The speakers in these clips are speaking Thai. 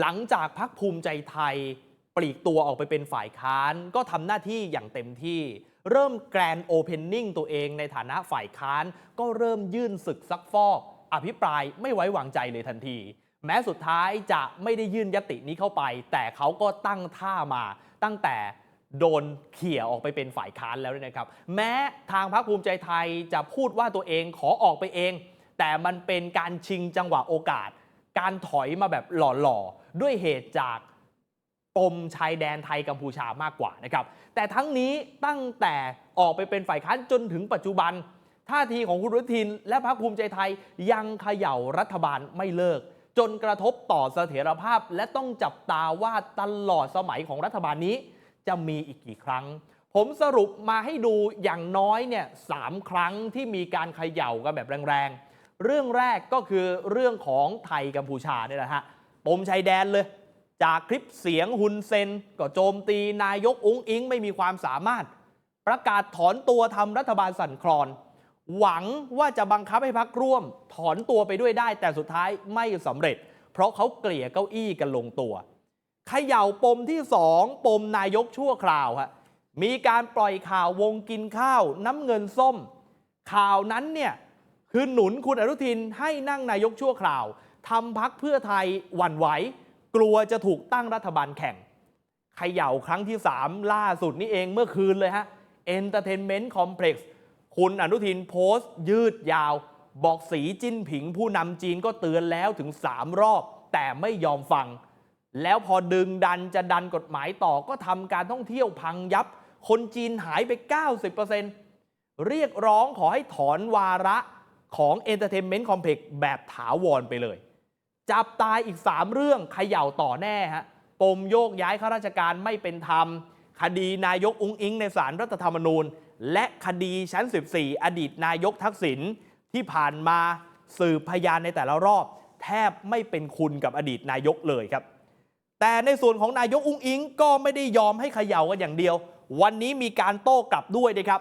หลังจากพักภูมิใจไทยปลีกตัวออกไปเป็นฝ่ายค้าน ก็ทำหน้าที่อย่างเต็มที่ เริ่มแกรนโอเพนนิ่งตัวเองในฐานะฝ่ายค้าน ก็เริ่มยื่นศึกซักฟอก อภิปรายไม่ไว้วางใจเลยทันที แม้สุดท้ายจะไม่ได้ยื่นยตินี้เข้าไป แต่เขาก็ตั้งท่ามา ตั้งแต่โดนเขี่ยออกไปเป็นฝ่ายค้านแล้วนะครับ แม้ทางพรรคภูมิใจไทยจะพูดว่าตัวเองขอออกไปเอง แต่มันเป็นการชิงจังหวะโอกาส การถอยมาแบบหล่อๆ ด้วยเหตุจากปมชายแดนไทยกัมพูชามากกว่านะครับ แต่ทั้งนี้ตั้งแต่ออกไปเป็นฝ่ายค้านจนถึงปัจจุบัน ท่าทีของคุณอนุทิน และพรรคภูมิใจไทยยังเขย่ารัฐบาลไม่เลิก จนกระทบต่อเสถียรภาพ และต้องจับตาว่าตลอดสมัยของรัฐบาลนี้ จะมีอีกกี่ครั้ง ผมสรุปมาให้ดูอย่างน้อยเนี่ยสามครั้งที่มีการเขย่ากันแบบแรงๆ เรื่องแรกก็คือเรื่องของไทยกัมพูชาเนี่ยแหละฮะปมชายแดนเลย จากคลิปเสียงฮุนเซน ก็โจมตีนายกอุ้งอิงไม่มีความสามารถ ประกาศถอนตัวทำรัฐบาลสั่นคลอน หวังว่าจะบังคับให้พักร่วม ถอนตัวไปด้วยได้ แต่สุดท้ายไม่สำเร็จ เพราะเขาเกลี่ยเก้าอี้กันลงตัวเขย่าปมที่สองปมนายกชั่วคราวฮะมีการปล่อยข่าววงกินข้าวน้ำเงินส้ม ข่าวนั้นเนี่ย คือหนุนคุณอนุทินให้นั่งนายกชั่วคราวทำพักเพื่อไทยหวั่นไหว กลัวจะถูกตั้งรัฐบาลแข่งเขย่าครั้งที่ 3 ล่าสุดนี่เองเมื่อคืนเลยฮะ Entertainment Complex คุณอนุทินโพสต์ ยืดยาว บอกสีจิ้นผิงผู้นำจีนก็เตือนแล้วถึง 3 รอบ แต่ไม่ยอมฟัง แล้วพอดึงดันจะดันกฎหมายต่อก็ทำการท่องเที่ยวพังยับ คนจีนหายไป 90%เรียกร้องขอให้ถอนวาระ ของ Entertainment Complex แบบถาวรไปเลย จับตายอีก 3 เรื่องเขย่าต่อแน่ฮะปมโยกย้ายข้าราชการไม่เป็นธรรม คดีนายกอุ้งอิงในศาลรรัฐธรรมนูญ และคดีชั้น 14 อดีตนายกทักษิณที่ผ่านมาสืบพยานในแต่ละรอบ แทบไม่เป็นคุณกับอดีตนายกเลยครับ แต่ในส่วนของนายกอุ้งอิงก็ไม่ได้ยอมให้เขย่ากันอย่างเดียว วันนี้มีการโต้กลับด้วยนะครับ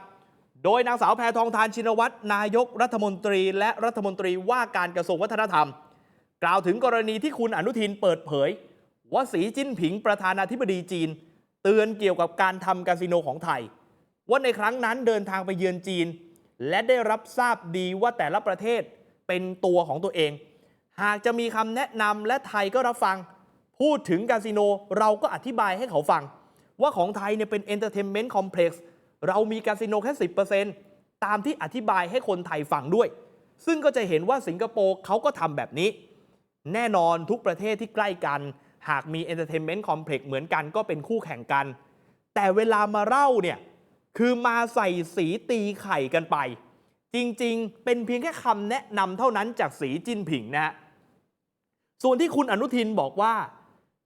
โดยนางสาวแพทองทานชินวัตรนายกรัฐมนตรี และรัฐมนตรีว่าการกระทรวงวัฒนธรรม กล่าวถึงกรณีที่คุณอนุทินเปิดเผย ว่าสีจิ้นผิงประธานาธิบดีจีน เตือนเกี่ยวกับการทำคาสิโนของไทย ว่าในครั้งนั้นเดินทางไปเยือนจีน และได้รับทราบดีว่าแต่ละประเทศเป็นตัวของตัวเอง หากจะมีคำแนะนำและไทยก็รับฟัง พูดถึงคาสิโนเราก็อธิบายให้เขาฟัง ว่าของไทยเนี่ยเป็น Entertainment Complex เร เรามีคาสิโนแค่ 10%ตามที่อธิบายให้คนไทยฟังด้วย ซึ่งก็จะเห็นว่าสิงคโปร์เขาก็ทำแบบนี้ แน่นอนทุกประเทศที่ใกล้กัน หากมี Entertainment Complex เหมือนกันก็เป็นคู่แข่งกัน แต่เวลามาเล่าเนี่ยคือมาใส่สีตีไข่กันไป จริงๆ เป็นเพียงแค่คำแนะนำเท่านั้นจากสีจิ้นผิงนะฮะส่วนที่คุณอนุทินบอกว่า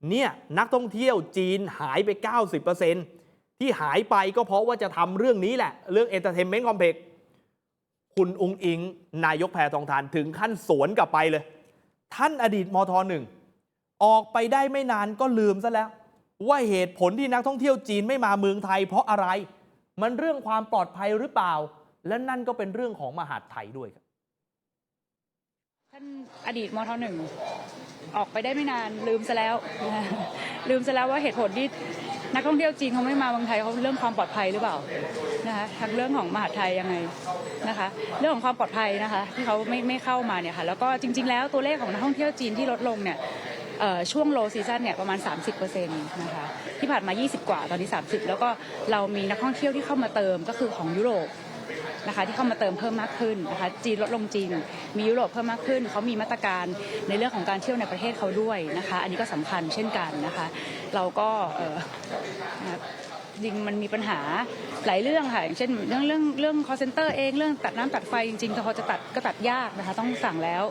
เนี่ยนักท่องเที่ยวจีนหายไป 90% ที่หายไปก็เพราะว่าจะทำเรื่องนี้แหละ เรื่อง Entertainment Complex คุณอุงอิง นายกแพทองทานถึงขั้นสวนกลับไปเลย ท่านอดีตมทหนึ่งออกไปได้ไม่นานก็ลืมซะแล้ว ว่าเหตุผลที่นักท่องเที่ยวจีนไม่มาเมืองไทย เพราะอะไร มันเรื่องความปลอดภัยหรือเปล่า และนั่นก็เป็นเรื่องของมหาดไทยด้วยครับท่านอดีตมทหนึ่งออกไปได้ไม่นานลืมซะแล้ว ลืมซะแล้วว่าเหตุผลที่ นักท่องเที่ยวจีนเขาไม่มาเมืองไทยเขาเรื่องความปลอดภัยหรือเปล่านะคะทั้งเรื่องของมหาไทยยังไงนะคะ เรื่องของความปลอดภัยนะคะ ที่เขาไม่ไม่เข้ามาเนี่ยค่ะแล้วก็จริง ๆ แล้วตัวเลขของนักท่องเที่ยวจีนที่ลดลงเนี่ยช่วงโลซีซันเนี่ยประมาณ 30%นะคะที่ผ่านมา 20 กว่าตอนนี้ 30 แล้วก็เรามีนักท่องเที่ยวที่เข้ามาเติมก็คือของยุโรป นะคะที่เข้ามาเติมเพิ่มมากขึ้นนะคะจีนลดลงจริง มียุโรปเพิ่มมากขึ้นเขามีมาตรการในเรื่องของการเที่ยวในประเทศเขาด้วยนะคะ อันนี้ก็สำคัญเช่นกันนะคะ เราก็จริงมันมีปัญหาหลายเรื่องค่ะอย่างเช่นเรื่องเรื่องเรื่อง call center เองเรื่องตัดน้ำตัดไฟจริงๆพอจะตัดก็ตัดยากนะคะ ต้องสั่งแล้ว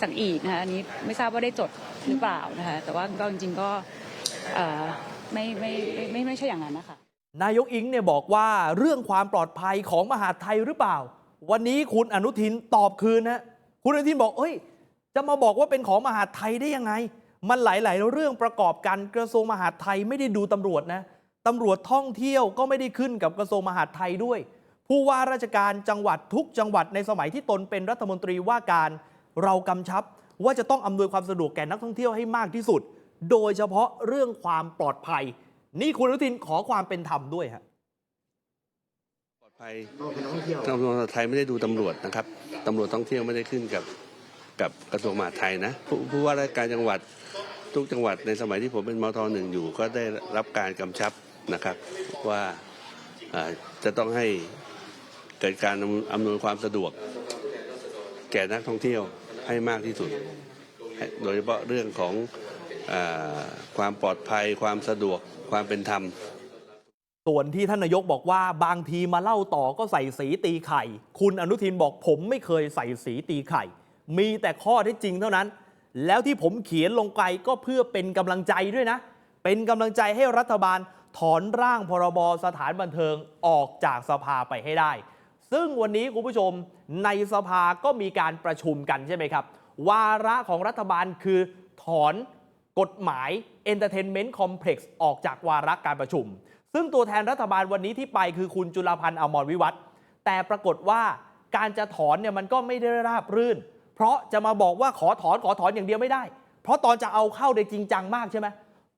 สั่งอีกนะคะอันนี้ไม่ทราบว่าได้จดหรือเปล่านะคะแต่ว่าก็จริงๆก็ไม่ไม่ไม่ไม่ไม่ใช่อย่างนั้นนะคะ นายกอิงเนี่ยบอกว่าเรื่องความปลอดภัยของมหาไทยหรือเปล่า วันนี้คุณอนุทินตอบคืนนะคุณอนุทินบอกเอ้ย จะมาบอกว่าเป็นของมหาไทยได้ยังไง มันหลาย ๆ เรื่องประกอบกันกระทรวงมหาดไทยไม่ได้ดูตำรวจนะตำรวจท่องเที่ยวก็ไม่ได้ขึ้นกับกระทรวงมหาดไทยด้วย ผู้ว่าราชการจังหวัดทุกจังหวัดในสมัยที่ตนเป็นรัฐมนตรีว่าการเรากำชับว่าจะต้องอำนวยความสะดวกแก่นักท่องเที่ยวให้มากที่สุด โดยเฉพาะเรื่องความปลอดภัย นี่คุณอนุทินขอความเป็นธรรมด้วยฮะปลอดภัยตำรวจไทยไม่ได้ดูตำรวจนะครับตำรวจท่องเที่ยวไม่ได้ขึ้นกับกับกระทรวงมหาดไทยนะผู้ผู้ว่าราชการจังหวัดทุกจังหวัดในสมัยที่ผมเป็นมทหนึ่งอยู่ ก็ได้รับการกำชับนะครับว่าอ่าจะต้องให้เกิดการอำอำนวยความสะดวก แก่นักท่องเที่ยวให้มากที่สุด โดยเฉพาะเรื่องของอาความปลอดภัยความสะดวก ความเป็นธรรม ส่วนที่ท่านนายกบอกว่าบางทีมาเล่าต่อก็ใส่สีตีไข่ คุณอนุทินบอกผมไม่เคยใส่สีตีไข่ มีแต่ข้อท็จจริงเท่านั้น แล้วที่ผมเขียนลงไปก็เพื่อเป็นกำลังใจด้วยนะ เป็นกำลังใจให้รัฐบาลถอนร่างพรบสถานบันเทิงออกจากสภาไปให้ได้ ซึ่งวันนี้คุณผู้ชมในสภาก็มีการประชุมกันใช่ไหมครับ วาระของรัฐบาลคือถอน กฎหมาย Entertainment Complex ออกจากวาระการประชุม ซึ่งตัวแทนรัฐบาลวันนี้ที่ไปคือคุณจุลพันธ์อมรวิวัฒน์แต่ปรากฏว่าการจะถอนเนี่ยมันก็ไม่ได้ราบรื่น เพราะจะมาบอกว่าขอถอนขอถอนอย่างเดียวไม่ได้ เพราะตอนจะเอาเข้าได้จริงจังมากใช่ไหม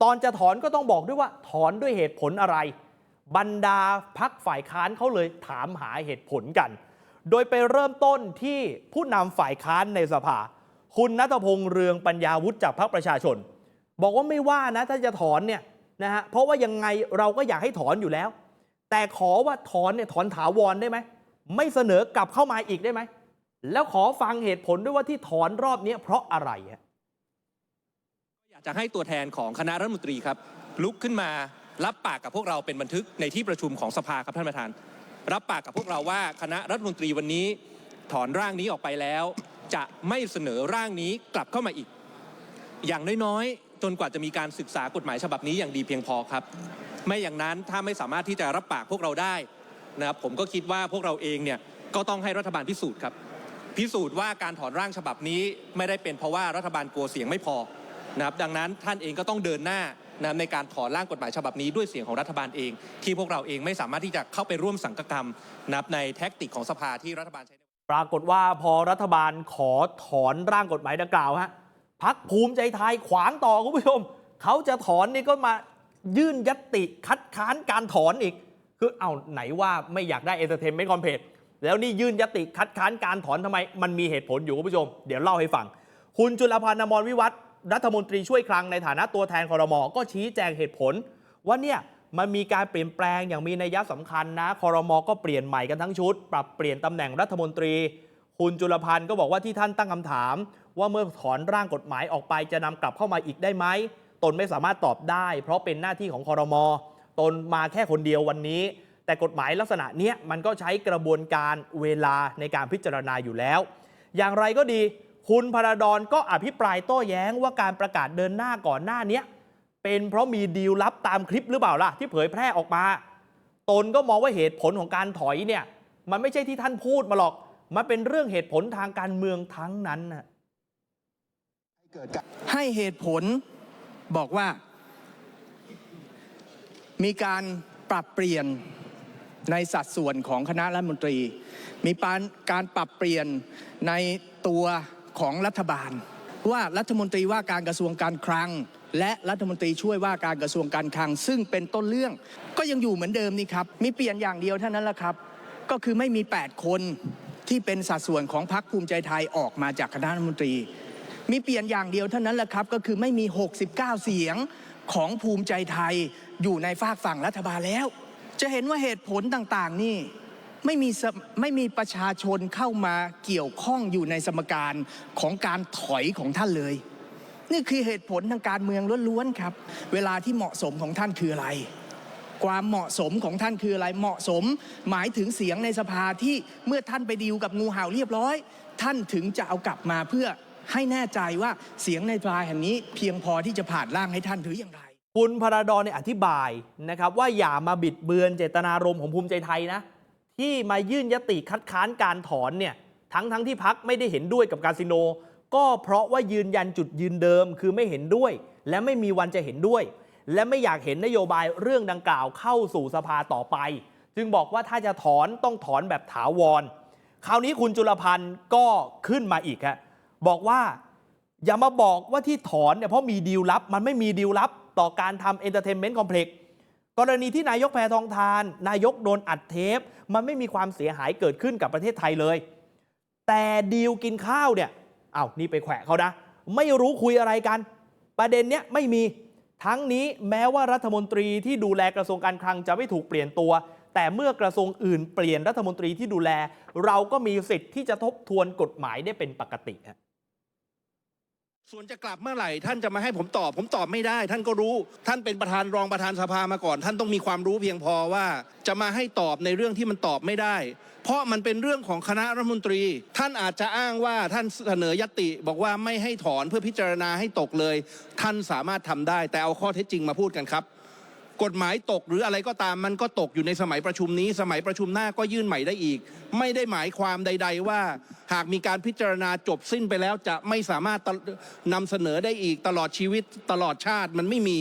ตอนจะถอนก็ต้องบอกด้วยว่าถอนด้วยเหตุผลอะไร บรรดาพักฝ่ายค้านเขาเลยถามหาเหตุผลกัน โดยไปเริ่มต้นที่ผู้นำฝ่ายค้านในสภา คุณนัทพงษ์เรืองปัญญาวุฒิจากพรรคประชาชน บอกว่าไม่ว่านะถ้าจะถอนเนี่ยนะฮะเพราะว่ายังไงเราก็อยากให้ถอนอยู่แล้ว แต่ขอว่าถอนเนี่ยถอนถาวรได้ไหมไม่เสนอกลับเข้ามาอีกได้ไหมแล้วขอฟังเหตุผลด้วยว่าที่ถอนรอบนี้เพราะอะไรฮะอยากจะให้ตัวแทนของคณะรัฐมนตรีครับ ลุกขึ้นมารับปากกับพวกเราเป็นบันทึกในที่ประชุมของสภาครับท่านประธาน รับปากกับพวกเราว่าคณะรัฐมนตรีวันนี้ถอนร่างนี้ออกไปแล้ว จะไม่เสนอร่างนี้กลับเข้ามาอีก อย่างน้อยๆ จนกว่าจะมีการศึกษากฎหมายฉบับนี้อย่างดีเพียงพอครับ ไม่อย่างนั้นถ้าไม่สามารถที่จะรับปากพวกเราได้นะครับผมก็คิดว่าพวกเราเองเนี่ยก็ต้องให้รัฐบาลพิสูจน์ครับ พิสูจน์ว่าการถอนร่างฉบับนี้ไม่ได้เป็นเพราะว่ารัฐบาลกลัวเสียงไม่พอนะครับดังนั้นท่านเองก็ต้องเดินหน้านะครับในการถอนร่างกฎหมายฉบับนี้ด้วยเสียงของรัฐบาลเอง ที่พวกเราเองไม่สามารถที่จะเข้าไปร่วมสังกกรรมนะครับในแท็กติกของสภาที่รัฐบาลใช้ปรากฏว่าพอรัฐบาลขอถอนร่างกฎหมายดังกล่าวฮะ พักภูมิใจไทยขวางต่อคุณผู้ชม เขาจะถอนนี่ก็มายื่นยตติคัดค้านการถอนอีก คือเอาไหนว่าไม่อยากได้ Entertainment Complex แล้วนี่ยื่นยตติคัดค้านการถอนทำไม มันมีเหตุผลอยู่คุณผู้ชม เดี๋ยวเล่าให้ฟัง คุณจุลพันธ์อมรวิวัฒรัฐมนตรีช่วยคลังในฐานะตัวแทนคอรมอก็ชี้แจงเหตุผล ว่าเนี่ยมันมีการเปลี่ยนแปลงอย่างมีนัยสำคัญนะคอรมอก็เปลี่ยนใหม่กันทั้งชุด ปรับเปลี่ยนตำแหน่งรัฐมนตรี คุณจุลพันธ์ก็บอกว่าที่ท่านตั้งคำถามว่าเมื่อถอนร่างกฎหมายออกไปจะนำกลับเข้ามาอีกได้ไหมตนไม่สามารถตอบได้ เพราะเป็นหน้าที่ของคอรมอตนมาแค่คนเดียววันนี้ แต่กฎหมายลักษณะเนี้ยมันก็ใช้กระบวนการเวลาในการพิจารณาอยู่แล้ว อย่างไรก็ดี คุณพระดอนก็อภิปรายโต้แย้งว่าการประกาศเดินหน้าก่อนหน้านี้เป็นเพราะมีดีลลับตามคลิปหรือเปล่าล่ะที่เผยแพร่ออกมา ตนก็มองว่าเหตุผลของการถอยเนี่ยมันไม่ใช่ที่ท่านพูดมาหรอก มันเป็นเรื่องเหตุผลทางการเมืองทั้งนั้นนะ ให้เหตุผลบอกว่า มีการปรับเปลี่ยนในสัดส่วนของคณะรัฐมนตรี มีการปรับเปลี่ยนในตัวของรัฐบาล ว่ารัฐมนตรีว่าการกระทรวงการคลัง และรัฐมนตรีช่วยว่าการกระทรวงการคลัง ซึ่งเป็นต้นเรื่อง ก็ยังอยู่เหมือนเดิมนี่ครับ มีเปลี่ยนอย่างเดียวเท่านั้นแหละครับ ก็คือไม่มี 8 คนที่เป็นสัดส่วนของพรรคภูมิใจไทยออกมาจากคณะรัฐมนตรี มีเปลี่ยนอย่างเดียวเท่านั้นแหละครับ ก็คือไม่มี 69 เสียงของภูมิใจไทยอยู่ในฝากฝั่งรัฐบาลแล้ว จะเห็นว่าเหตุผลต่างๆนี่ไม่มีไม่มีประชาชนเข้ามาเกี่ยวข้องอยู่ในสมการของการถอยของท่านเลย นี่คือเหตุผลทางการเมืองล้วนๆครับ เวลาที่เหมาะสมของท่านคืออะไร ความเหมาะสมของท่านคืออะไรเหมาะสม หมายถึงเสียงในสภาที่เมื่อท่านไปดีลกับงูเห่าเรียบร้อย ท่านถึงจะเอากลับมาเพื่อ ให้แน่ใจว่าเสียงในสภาแห่งนี้ เพียงพอที่จะผ่านร่างให้ท่านหรืออย่างไร คุณพระดอนเนี่ยอธิบายนะครับว่าอย่ามาบิดเบือนเจตนารมณ์ของภูมิใจไทยนะ ที่มายื่นยติคัดค้านการถอนเนี่ยทั้งทั้งที่พักไม่ได้เห็นด้วยกับคาสิโน ก็เพราะว่ายืนยันจุดยืนเดิมคือไม่เห็นด้วย และไม่มีวันจะเห็นด้วย และไม่อยากเห็นนโยบายเรื่องดังกล่าวเข้าสู่สภาต่อไป จึงบอกว่าถ้าจะถอนต้องถอนแบบถาวร คราวนี้คุณจุลพันธ์ก็ขึ้นมาอีกฮะ บอกว่าอย่ามาบอกว่าที่ถอนเนี่ยเพราะมีดีลลับ มันไม่มีดีลลับต่อการทำเอนเตอร์เทนเมนต์คอมเพล็กซ์กรณีที่นายกแพทองทาน นายกโดนอัดเทป มันไม่มีความเสียหายเกิดขึ้นกับประเทศไทยเลย แต่ดีลกินข้าวเนี่ยอ้าวนี่ไปแขวะเขานะ ไม่รู้คุยอะไรกัน ประเด็นเนี้ยไม่มีทั้งนี้แม้ว่ารัฐมนตรีที่ดูแลกระทรวงการคลังจะไม่ถูกเปลี่ยนตัว แต่เมื่อกระทรวงอื่นเปลี่ยนรัฐมนตรีที่ดูแล เราก็มีสิทธิ์ที่จะทบทวนกฎหมายได้เป็นปกติฮะ ส่วนจะกลับเมื่อไหร่ท่านจะมาให้ผมตอบ ผมตอบไม่ได้ ท่านก็รู้ ท่านเป็นประธานรองประธานสภามาก่อน ท่านต้องมีความรู้เพียงพอว่าจะมาให้ตอบในเรื่องที่มันตอบไม่ได้ เพราะมันเป็นเรื่องของคณะรัฐมนตรี ท่านอาจจะอ้างว่าท่านเสนอยติ บอกว่าไม่ให้ถอนเพื่อพิจารณาให้ตกเลย ท่านสามารถทำได้ แต่เอาข้อเท็จจริงมาพูดกันครับ กฎหมายตกหรืออะไรก็ตามมันก็ตกอยู่ในสมัยประชุมนี้ สมัยประชุมหน้าก็ยื่นใหม่ได้อีก ไม่ได้หมายความใด ๆ ว่า หากมีการพิจารณาจบสิ้นไปแล้วจะไม่สามารถนำเสนอได้อีกตลอดชีวิตตลอดชาติมันไม่มี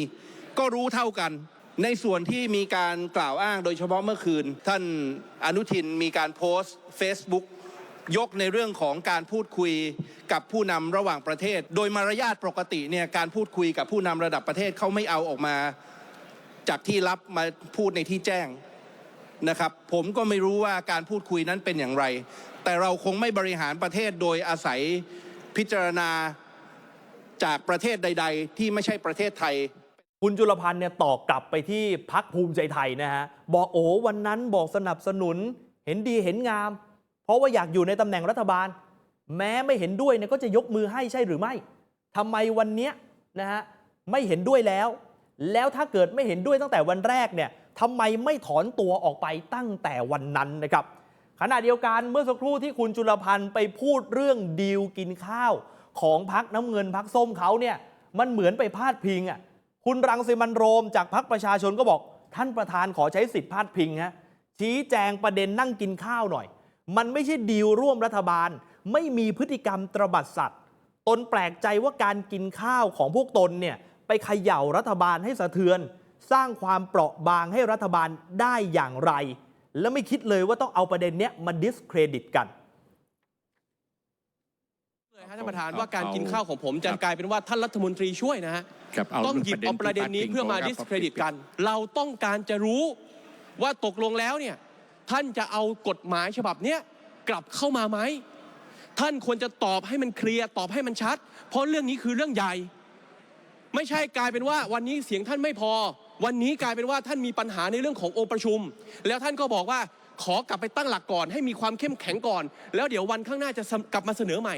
ก็รู้เท่ากัน ในส่วนที่มีการกล่าวอ้างโดยเฉพาะเมื่อคืน ท่านอนุทินมีการโพสต์ Facebook ยกในเรื่องของการพูดคุยกับผู้นำระหว่างประเทศ โดยมารยาทปกติเนี่ยการพูดคุยกับผู้นำระดับประเทศเขาไม่เอาออกมา จากที่รับมาพูดในที่แจ้งนะครับ ผมก็ไม่รู้ว่าการพูดคุยนั้นเป็นอย่างไร แต่เราคงไม่บริหารประเทศโดยอาศัยพิจารณาจากประเทศใด ๆ ที่ไม่ใช่ประเทศไทยคุณจุลพันธ์เนี่ยตอบกลับไปที่พักภูมิใจไทยนะฮะ บอกโอ้วันนั้นบอกสนับสนุนเห็นดีเห็นงาม เพราะว่าอยากอยู่ในตำแหน่งรัฐบาล แม้ไม่เห็นด้วยเนี่ยก็จะยกมือให้ใช่หรือไม่ทำไมวันเนี้ยนะฮะไม่เห็นด้วยแล้ว แล้วถ้าเกิดไม่เห็นด้วยตั้งแต่วันแรกเนี่ยทำไมไม่ถอนตัวออกไปตั้งแต่วันนั้นนะครับขณะเดียวกันเมื่อสักครู่ที่คุณจุลพันธ์ไปพูดเรื่องดีลกินข้าวของพักน้ำเงินพักส้มเขาเนี่ยมันเหมือนไปพาดพิงอะคุณรังสิมันโรมจากพักประชาชนก็บอกท่านประธานขอใช้สิทธิ์พาดพิงฮะชี้แจงประเด็นนั่งกินข้าวหน่อย มันไม่ใช่ดีลร่วมรัฐบาล ไม่มีพฤติกรรมตระบัดสัตว์ ตนแปลกใจว่าการกินข้าวของพวกตนเนี่ย ไปเขย่ารัฐบาลให้สะเทือน สร้างความเปราะบางให้รัฐบาลได้อย่างไร และไม่คิดเลยว่าต้องเอาประเด็นเนี้ยมาดิสเครดิตกันเลยฮะท่านประธานว่าการกินข้าวของผมจะกลายเป็นว่าท่านรัฐมนตรีช่วยนะฮะครับเอาต้องหยิบเอาประเด็นนี้เพื่อมาดิสเครดิตกัน เราต้องการจะรู้ว่าตกลงแล้วเนี่ยท่านจะเอากฎหมายฉบับเนี้ยกลับเข้ามาไหมท่านควรจะตอบให้มันเคลียร์ตอบให้มันชัด เพราะเรื่องนี้คือเรื่องใหญ่ ไม่ใช่กลายเป็นว่าวันนี้เสียงท่านไม่พอ วันนี้กลายเป็นว่าท่านมีปัญหาในเรื่องขององค์ประชุม แล้วท่านก็บอกว่าขอกลับไปตั้งหลักก่อน ให้มีความเข้มแข็งก่อน แล้วเดี๋ยววันข้างหน้าจะกลับมาเสนอใหม่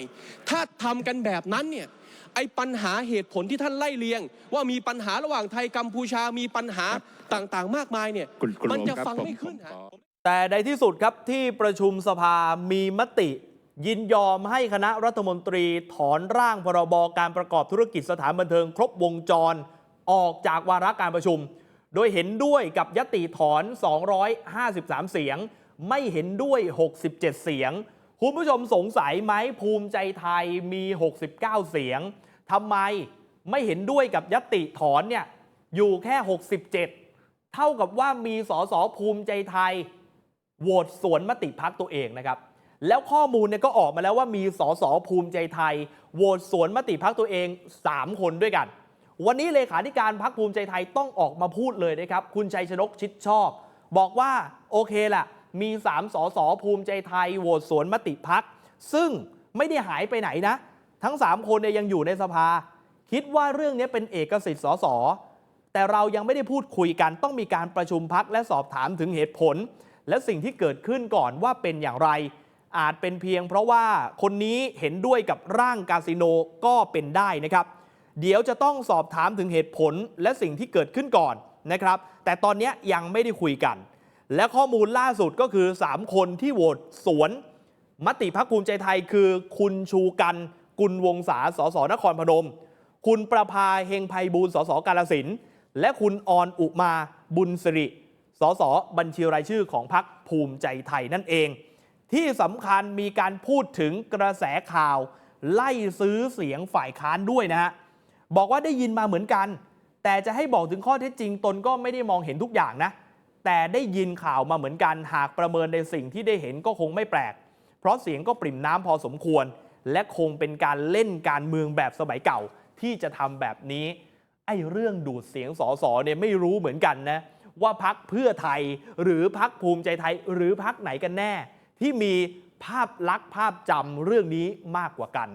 ถ้าทำกันแบบนั้นเนี่ยไอ้ปัญหาเหตุผลที่ท่านไล่เลียง ว่ามีปัญหาระหว่างไทยกัมพูชามีปัญหาต่างๆ มากมายเนี่ยคุณคุณมันโรมจะครับฟังผมไม่ขึ้นผมฮะขอแต่ในที่สุดครับที่ประชุมสภามีมติ ยินยอมให้คณะรัฐมนตรีถอนร่างพรบการประกอบธุรกิจสถานบันเทิงครบวงจร ออกจากวาระการประชุม โดยเห็นด้วยกับยติถอน 253 เสียง ไม่เห็นด้วย 67 เสียง คุณผู้ชมสงสัยไหมภูมิใจไทยมี 69 เสียงทำไมไม่เห็นด้วยกับยติถอนเนี่ยอยู่แค่ 67 เท่ากับว่ามีสสภูมิใจไทยโหวตสวนมติพักตัวเองนะครับ แล้วข้อมูลเนี่ยก็ออกมาแล้วว่ามีสสภูมิใจไทยโหวตสวนมติพักตัวเอง 3 คนด้วยกัน วันนี้เลขาธิการพักภูมิใจไทยต้องออกมาพูดเลยนะครับ คุณชัยชนกชิดชอบ บอกว่าโอเคล่ะ มี 3 สสภูมิใจไทยโหวตสวนมติพัก ซึ่งไม่ได้หายไปไหนนะ ทั้ง 3 คนเนี่ยยังอยู่ในสภา คิดว่าเรื่องนี้เป็นเอกสิทธิ์สสแต่เรายังไม่ได้พูดคุยกันต้องมีการประชุมพักและสอบถามถึงเหตุผล และสิ่งที่เกิดขึ้นก่อนว่าเป็นอย่างไร อาจเป็นเพียงเพราะว่าคนนี้เห็นด้วยกับร่างคาสิโนก็เป็นได้นะครับ เดี๋ยวจะต้องสอบถามถึงเหตุผลและสิ่งที่เกิดขึ้นก่อนนะครับ แต่ตอนนี้ยังไม่ได้คุยกัน และข้อมูลล่าสุดก็คือ 3 คนที่โหวตสวน มติพักภูมิใจไทยคือ คุณชูกันกุลวงศาสสนครพนม คุณประภาเฮงไพบูลสสกาลสินและคุณออนอุมาบุญสิริสสบัญชีรายชื่อของพักภูมิใจไทยนั่นเอง ที่สำคัญมีการพูดถึงกระแสข่าว ไล่ซื้อเสียงฝ่ายค้านด้วยนะฮะบอกว่าได้ยินมาเหมือนกัน แต่จะให้บอกถึงข้อเท็จจริงตนก็ไม่ได้มองเห็นทุกอย่างนะ แต่ได้ยินข่าวมาเหมือนกัน หากประเมินในสิ่งที่ได้เห็นก็คงไม่แปลก เพราะเสียงก็ปริ่มน้ำพอสมควร และคงเป็นการเล่นการเมืองแบบสมัยเก่าที่จะทำแบบนี้ไอ้เรื่องดูดเสียงสอสอเนี่ยไม่รู้เหมือนกันนะว่าพักเพื่อไทยหรือพักภูมิใจไทยหรือพักไหนกันแน่ ที่มีภาพลักษณ์ภาพจำเรื่องนี้มากกว่ากัน